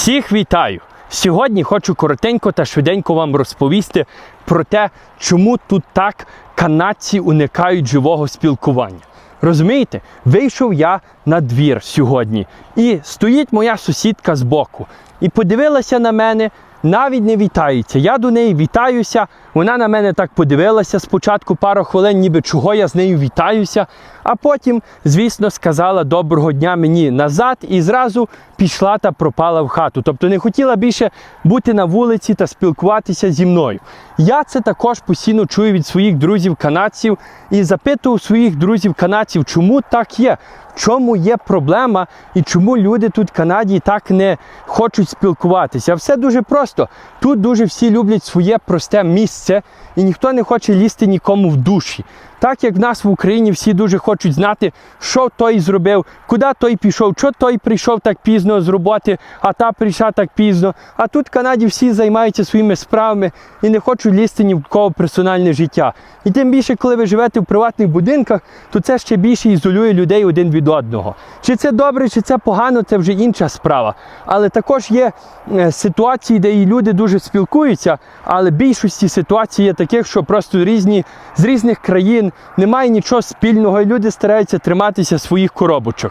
Всіх вітаю! Сьогодні хочу коротенько та швиденько вам розповісти про те, чому тут так канадці уникають живого спілкування. Розумієте, вийшов я на двір сьогодні, і стоїть моя сусідка збоку, і подивилася на мене, навіть не вітається. Я до неї вітаюся. Вона на мене так подивилася спочатку пару хвилин, ніби чого я з нею вітаюся. А потім, звісно, сказала доброго дня мені назад і зразу пішла та пропала в хату. Тобто не хотіла більше бути на вулиці та спілкуватися зі мною. Я це також постійно чую від своїх друзів канадців і запитував своїх друзів канадців, чому так є. В чому є проблема і чому люди тут в Канаді так не хочуть спілкуватися? Все дуже просто. Тут дуже всі люблять своє просте місце, і ніхто не хоче лізти нікому в душі. Так як в нас в Україні всі дуже хочуть знати, що той зробив, куди той пішов, що той прийшов так пізно з роботи, а та прийшла так пізно. А тут в Канаді всі займаються своїми справами і не хочуть лізти ні в кого персональне життя. І тим більше, коли ви живете в приватних будинках, то це ще більше ізолює людей один від одного. Чи це добре, чи це погано, це вже інша справа. Але також є е, ситуації, де і люди дуже спілкуються, але більшості ситуацій є таких, що просто різні з різних країн немає нічого спільного, і люди стараються триматися своїх коробочок.